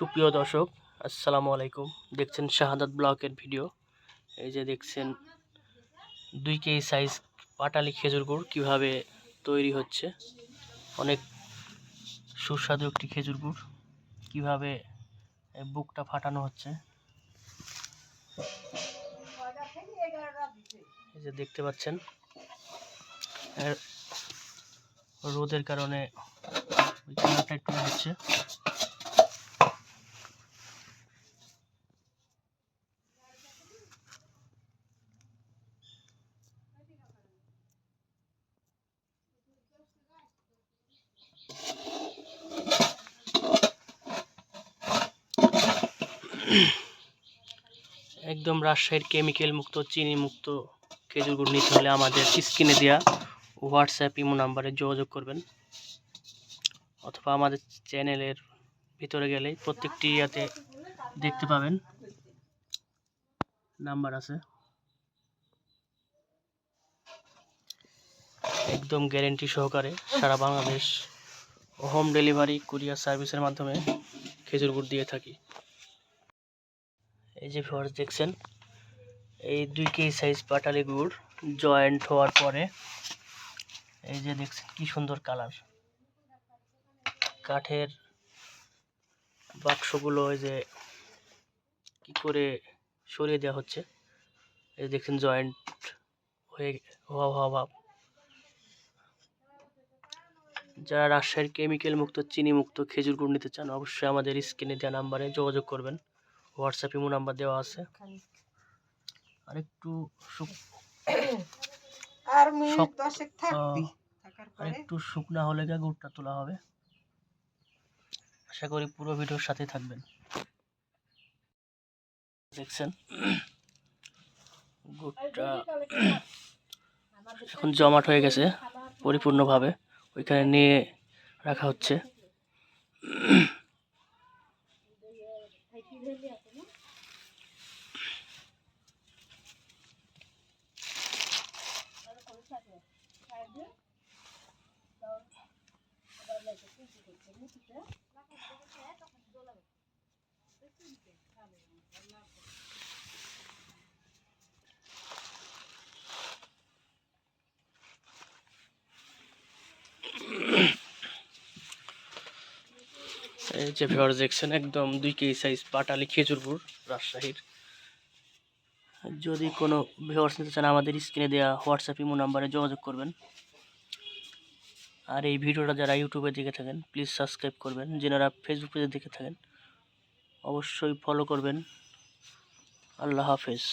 সুপ্রিয় দর্শক, আসসালামু আলাইকুম। দেখছেন শাহাদাত ব্লকের ভিডিও। এই যে দেখছেন দুই কেজি সাইজ পাটালি খেজুর গুড় কীভাবে তৈরি হচ্ছে। অনেক সুস্বাদু একটি খেজুর গুড়। কীভাবে বুকটা ফাটানো হচ্ছে। এই যে দেখতে পাচ্ছেন রোদের কারণে একটু হচ্ছে। একদম রাজশাহীর কেমিক্যাল মুক্ত, চিনি মুক্ত খেজুর গুড় নিতে হলে আমাদের স্ক্রিনে দেওয়া হোয়াটসঅ্যাপ ইমো নাম্বারে যোগাযোগ করবেন। অথবা আমাদের চ্যানেলের ভিতরে গেলেই প্রত্যেকটি ইয়াতে দেখতে পাবেন। নাম্বার আছে। একদম গ্যারেন্টি সহকারে সারা বাংলাদেশ হোম ডেলিভারি কুরিয়ার সার্ভিসের মাধ্যমে খেজুর গুড় দিয়ে থাকি। এই যে ভিউয়ার্স দেখছেন, এই দুই কেজি সাইজ পাটালি গুড় জয়েন্ট হওয়ার পরে, এই যে দেখছেন কি সুন্দর কালার। কাঠের বাক্সগুলো এই যে কি করে সরিয়ে দেওয়া হচ্ছে, এই দেখছেন জয়েন্ট হয়ে হওয়া হওয়া ভাব। যারা রাজশাহীর কেমিক্যাল মুক্ত, চিনি মুক্ত, খেজুর গুড় নিতে চান, অবশ্যই আমাদের স্ক্রিনে দেওয়া নাম্বারে যোগাযোগ করবেন। হোয়াটসঅ্যাপ ইমো নাম্বার দেওয়া আছে। আর একটু আর মিনিট দশেক থাকবি। থাকার আর পরে। একটু শুকনা হলে গিয়ে গুড়টা তোলা হবে। আশা করি পুরো ভিডিওর সাথে থাকবেন। দেখছেন? গুড়টা এখন জমাট হয়ে গেছে পরিপূর্ণভাবে। ওইখানে নিয়ে রাখা হচ্ছে। এই যে ভিওর দেখছেন একদম দুই কেজি সাইজ পাটালি খেজুর গুড় রাজশাহীর। যদি কোনো ভিউয়ার্স নিতে চান, আমাদের স্ক্রিনে দেওয়া হোয়াটসঅ্যাপ ইমো নাম্বারে যোগাযোগ করবেন। আর এই ভিডিওটা যারা ইউটিউবে দেখে থাকেন প্লিজ সাবস্ক্রাইব করবেন। যারা ফেসবুক পেজে দেখে থাকেন, অবশ্যই ফলো করবেন। আল্লাহ হাফেজ।